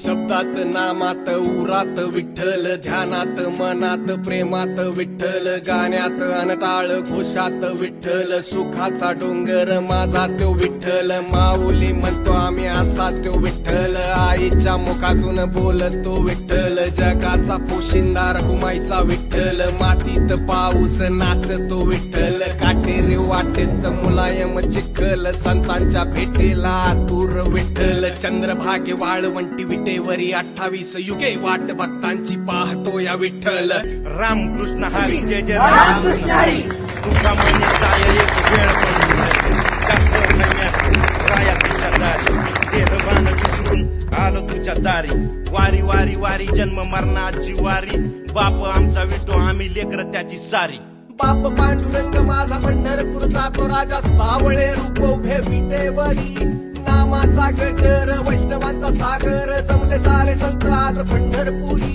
शब्दात नामात उरात विठ्ठल ध्यानात मनात प्रेमात विठ्ठल गाण्यात अनटाळ घोषात विठ्ठल सुखाचा डोंगर माझा तो विठ्ठल माऊली म्हणतो आम्ही असा तो विठ्ठल आईच्या मुखातून बोलतो विठ्ठल जगाचा पोशिंदा घुमायचा विठ्ठल मातीत पाऊस नाचतो विठ्ठल काटेरी वाटेत मुलायम चिखल संतांच्या भेटेला आतुर विठ्ठल चंद्रभागे वाळवंटी विठ्ठल विटेवरी अठ्ठावीस युगे वाट भक्तांची पाहतो या विठ्ठल. रामकृष्ण हरी जय जय राम. तुका म्हणे जाय एक वेळ पण कसं म्हणण्यात राया तुझ्या दारी. देहबान विसरून आलो तुझ्या दारी. वारी वारी वारी जन्म मरणाची वारी. बाप आमचा विटो आम्ही लेकर त्याची सारी. बाप पांडुरंग माझा पंढरपूरचा तो राजा. सावळे रूप उभे विटेवरी. नामाचा गजर जमले सारे संत आज पंढरपुरी.